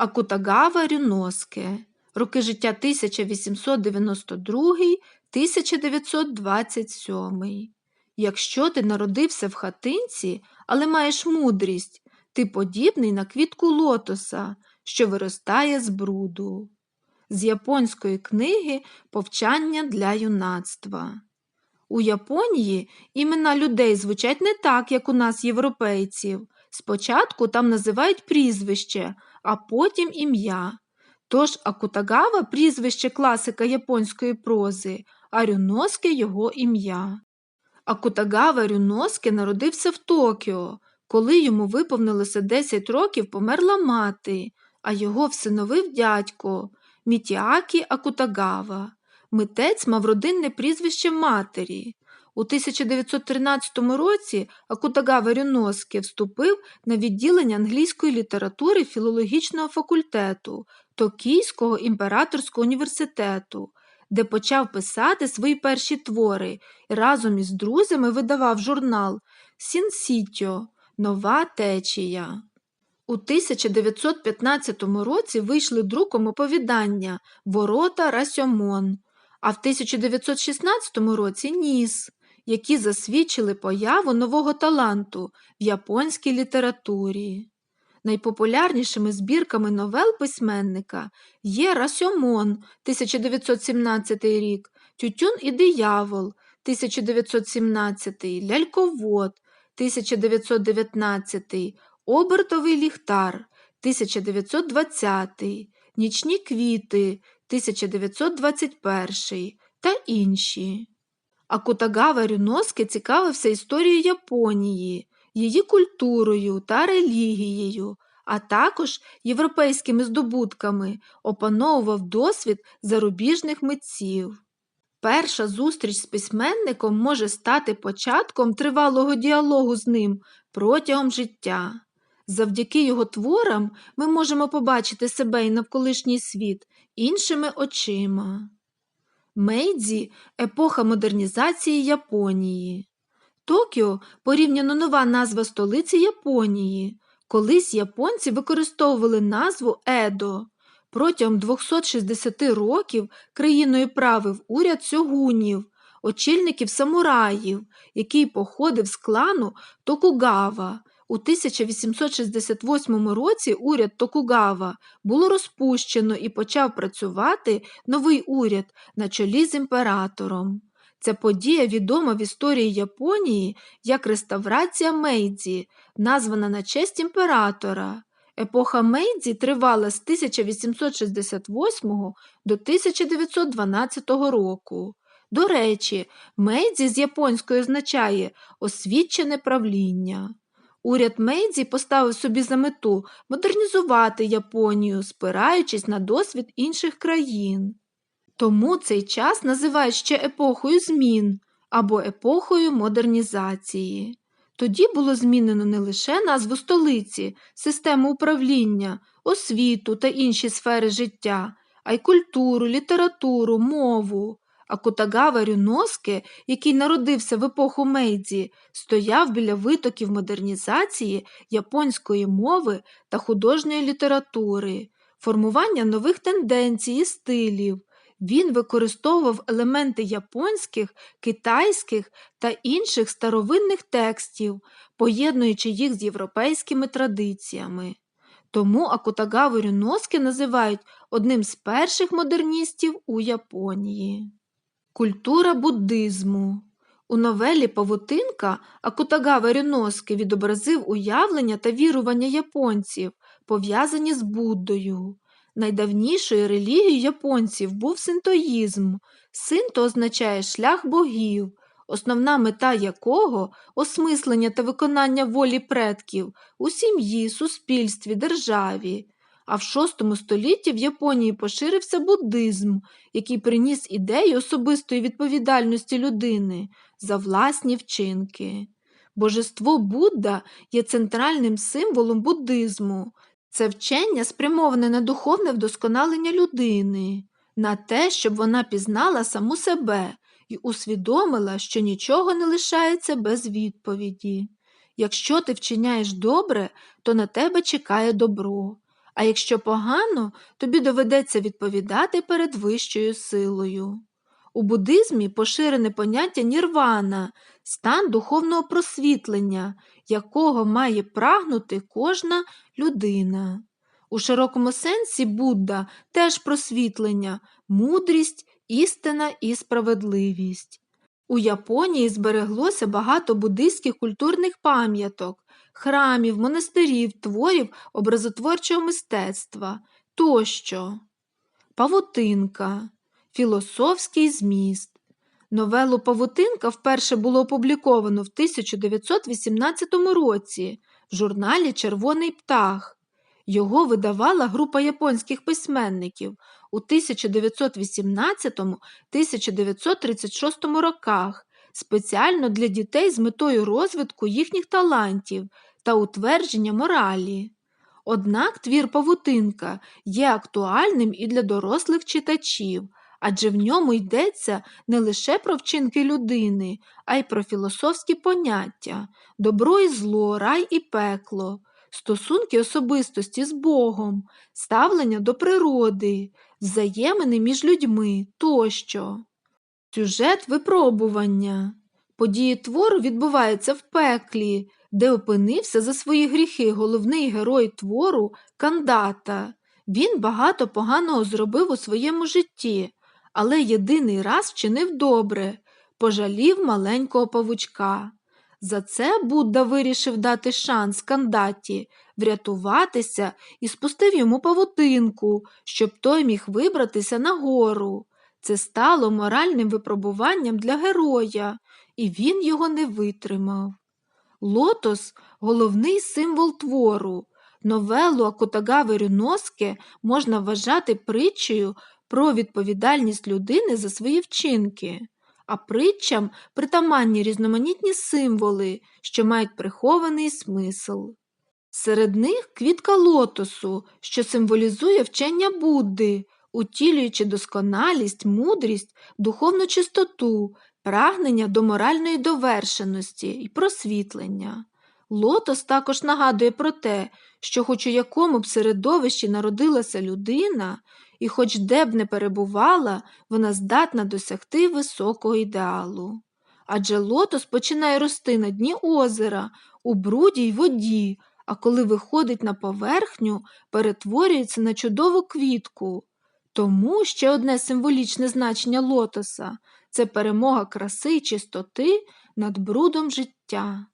Акутагава Рюноске, роки життя 1892-1927. Якщо ти народився в хатинці, але маєш мудрість, ти подібний на квітку лотоса, що виростає з бруду. З японської книги Повчання для юнацтва. У Японії імена людей звучать не так, як у нас, європейців. Спочатку там називають прізвище, а потім ім'я. Тож Акутагава прізвище класика японської прози, а Рюноске його ім'я. Акутагава Рюноске народився в Токіо. Коли йому виповнилося 10 років, померла мати, а його всиновив дядько Мітіакі Акутагава. Митець мав родинне прізвище матері. У 1913 році Акутагава Рюноске вступив на відділення англійської літератури філологічного факультету Токійського імператорського університету, де почав писати свої перші твори і разом із друзями видавав журнал Сінсітьо Нова течія. У 1915 році вийшли друком оповідання Ворота Расьомон, а в 1916 році Ніс, які засвідчили появу нового таланту в японській літературі. Найпопулярнішими збірками новел письменника є Расьомон 1917 рік, Тютюн і диявол 1917, Ляльковод 1919, Обертовий ліхтар 1920, Нічні квіти 1921 та інші. Акутагава Рюноске цікавився історією Японії, її культурою та релігією, а також європейськими здобутками, опановував досвід зарубіжних митців. Перша зустріч з письменником може стати початком тривалого діалогу з ним протягом життя. Завдяки його творам ми можемо побачити себе і навколишній світ іншими очима. Мейдзі епоха модернізації Японії. Токіо порівняно нова назва столиці Японії. Колись японці використовували назву Едо. Протягом 260 років країною правив уряд сьогунів, очільників самураїв, який походив з клану Токугава. У 1868 році уряд Токугава було розпущено і почав працювати новий уряд на чолі з імператором. Ця подія відома в історії Японії як реставрація Мейдзі, названа на честь імператора. Епоха Мейдзі тривала з 1868 до 1912 року. До речі, Мейдзі з японської означає освічене правління. Уряд Мейдзі поставив собі за мету модернізувати Японію, спираючись на досвід інших країн. Тому цей час називають ще епохою змін або епохою модернізації. Тоді було змінено не лише назву столиці, систему управління, освіту та інші сфери життя, а й культуру, літературу, мову. А Кутагава Рюноске, який народився в епоху Мейдзі, стояв біля витоків модернізації японської мови та художньої літератури, формування нових тенденцій і стилів. Він використовував елементи японських, китайських та інших старовинних текстів, поєднуючи їх з європейськими традиціями. Тому Акутагаву Рюноске називають одним з перших модерністів у Японії. Культура буддизму у новелі Павутинка Акутагава Рюноске відобразив уявлення та вірування японців, пов'язані з Буддою. Найдавнішою релігією японців був синтоїзм. Синто означає шлях богів, основна мета якого осмислення та виконання волі предків у сім'ї, суспільстві, державі. А в VI столітті в Японії поширився буддизм, який приніс ідею особистої відповідальності людини за власні вчинки. Божество Будда є центральним символом буддизму. Це вчення спрямоване на духовне вдосконалення людини, на те, щоб вона пізнала саму себе і усвідомила, що нічого не лишається без відповіді. Якщо ти вчиняєш добре, то на тебе чекає добро, А якщо погано, тобі доведеться відповідати перед вищою силою. У буддизмі поширене поняття нірвана, стан духовного просвітлення, якого має прагнути кожна людина. У широкому сенсі Будда теж просвітлення, мудрість, істина і справедливість. У Японії збереглося багато буддийських культурних пам'яток, храмів, монастирів, творів образотворчого мистецтва тощо. Павутинка, філософський зміст. Новелу Павутинка вперше було опубліковано в 1918 році в журналі Червоний птах. Його видавала група японських письменників у 1918-1936 роках спеціально для дітей з метою розвитку їхніх талантів та утвердження моралі. Однак твір Павутинка є актуальним і для дорослих читачів, адже в ньому йдеться не лише про вчинки людини, а й про філософські поняття, добро і зло, рай і пекло, стосунки особистості з Богом, ставлення до природи, взаємини між людьми тощо. Сюжет випробування. Події твору відбуваються в пеклі, де опинився за свої гріхи головний герой твору Кандата. Він багато поганого зробив у своєму житті, але єдиний раз вчинив добре, пожалів маленького павучка. За це Будда вирішив дати шанс кандаті, врятуватися і спустив йому павутинку, щоб той міг вибратися нагору. Це стало моральним випробуванням для героя, і він його не витримав. Лотос головний символ твору. Новелу Акутагави Рюноске можна вважати притчею про відповідальність людини за свої вчинки, а притчам притаманні різноманітні символи, що мають прихований смисл. Серед них квітка лотосу, що символізує вчення Будди, утілюючи досконалість, мудрість, духовну чистоту, прагнення до моральної довершеності і просвітлення. Лотос також нагадує про те, що хоч у якому б середовищі народилася людина, і хоч де б не перебувала, вона здатна досягти високого ідеалу. Адже лотос починає рости на дні озера, у бруді й воді, а коли виходить на поверхню, перетворюється на чудову квітку. Тому ще одне символічне значення лотоса це перемога краси й чистоти над брудом життя.